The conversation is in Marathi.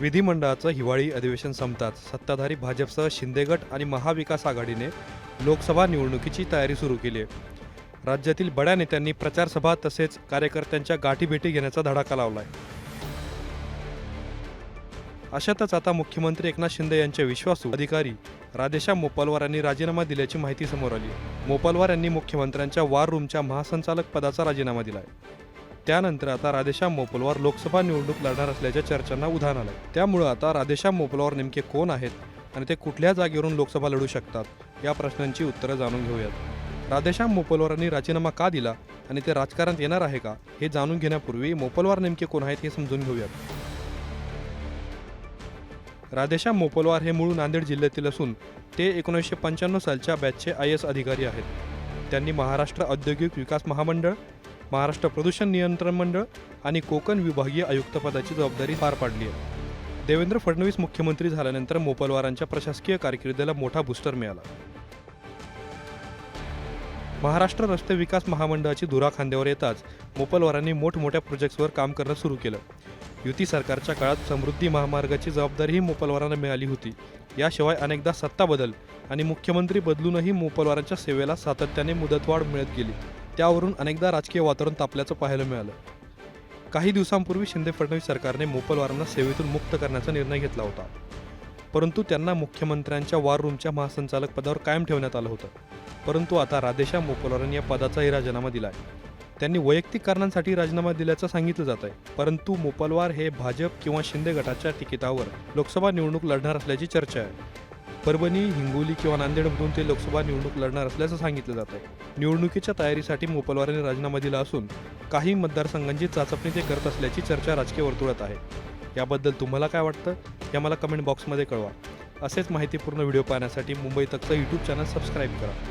विधिमंडळाचं हिवाळी अधिवेशन संपताच सत्ताधारी भाजपसह शिंदेगट आणि महाविकास आघाडीने लोकसभा निवडणुकीची तयारी सुरू केली. आहे राज्यातील बड्या नेत्यांनी प्रचारसभा तसेच कार्यकर्त्यांच्या गाठीभेटी घेण्याचा धडाका लावला आहे अशातच आता मुख्यमंत्री एकनाथ शिंदे यांचे विश्वासू अधिकारी राधेशा मोपालवार यांनी राजीनामा दिल्याची माहिती समोर आली. मोपालवार यांनी मुख्यमंत्र्यांच्या वार रूमच्या महासंचालक पदाचा राजीनामा दिला आहे त्यानंतर आता राधेश्याम मोपलवार लोकसभा निवडणूक लढणार असल्याच्या चर्चांना उधाण आलं त्यामुळं आता राधेश्याम मोपलवार नेमके कोण आहेत आणि ते कुठल्या जागेवरून लोकसभा लढू शकतात या प्रश्नांची उत्तरं जाणून घेऊयात. राधेश्याम मोपलवारांनी राजीनामा का दिला आणि ते राजकारणात येणार आहे का हे जाणून घेण्यापूर्वी मोपलवार नेमके कोण आहेत हे समजून घेऊयात. राधेश्याम मोपलवार हे मूळ नांदेड जिल्ह्यातील असून ते एकोणीसशे पंच्याण्णव सालच्या बॅचचे आय एस अधिकारी आहेत. त्यांनी महाराष्ट्र औद्योगिक विकास महामंडळ महाराष्ट्र प्रदूषण नियंत्रण मंडळ आणि कोकण विभागीय आयुक्तपदाची जबाबदारी पार पाडली आहे. देवेंद्र फडणवीस मुख्यमंत्री झाल्यानंतर मोपलवारांच्या प्रशासकीय कारकिर्दीला मोठा बूस्टर मिळाला. महाराष्ट्र रस्ते विकास महामंडळाची धुरा खांद्यावर येताच मोपलवारांनी मोठमोठ्या प्रोजेक्ट्सवर काम करणं सुरू केलं. युती सरकारच्या काळात समृद्धी महामार्गाची जबाबदारीही मोपलवारांना मिळाली होती. याशिवाय अनेकदा सत्ता बदल आणि मुख्यमंत्री बदलूनही मोपलवारांच्या सेवेला सातत्याने मुदतवाढ मिळत गेली. त्यावरून अनेकदा राजकीय वातावरण तापल्याचं पाहायला मिळालं. काही दिवसांपूर्वी शिंदे फडणवीस सरकारने मोपलवारांना सेवेतून मुक्त करण्याचा निर्णय घेतला होता. परंतु त्यांना मुख्यमंत्र्यांच्या वार रूमच्या महासंचालक पदावर कायम ठेवण्यात आलं होतं. परंतु आता राधेशा मोपलवारांनी या पदाचाही राजीनामा दिला आहे त्यांनी वैयक्तिक कारणांसाठी राजीनामा दिल्याचं सांगितलं जात आहे. परंतु मोपलवार हे भाजप किंवा शिंदे गटाच्या तिकिटावर लोकसभा निवडणूक लढणार असल्याची चर्चा आहे. परभणी हिंगोली किंवा नांदेडमधून ते लोकसभा निवडणूक लढणार असल्याचं सांगितलं जात आहे. निवडणुकीच्या तयारीसाठी मोपलवारांनी राजीनामा दिला असून काही मतदारसंघांची चाचपणी ते करत असल्याची चर्चा राजकीय वर्तुळात आहे. याबद्दल तुम्हाला काय वाटतं? हे मला कमेंट बॉक्समध्ये कळवा. असेच माहितीपूर्ण व्हिडिओ पाहण्यासाठी मुंबई तकचं यूट्यूब चॅनल सबस्क्राईब करा.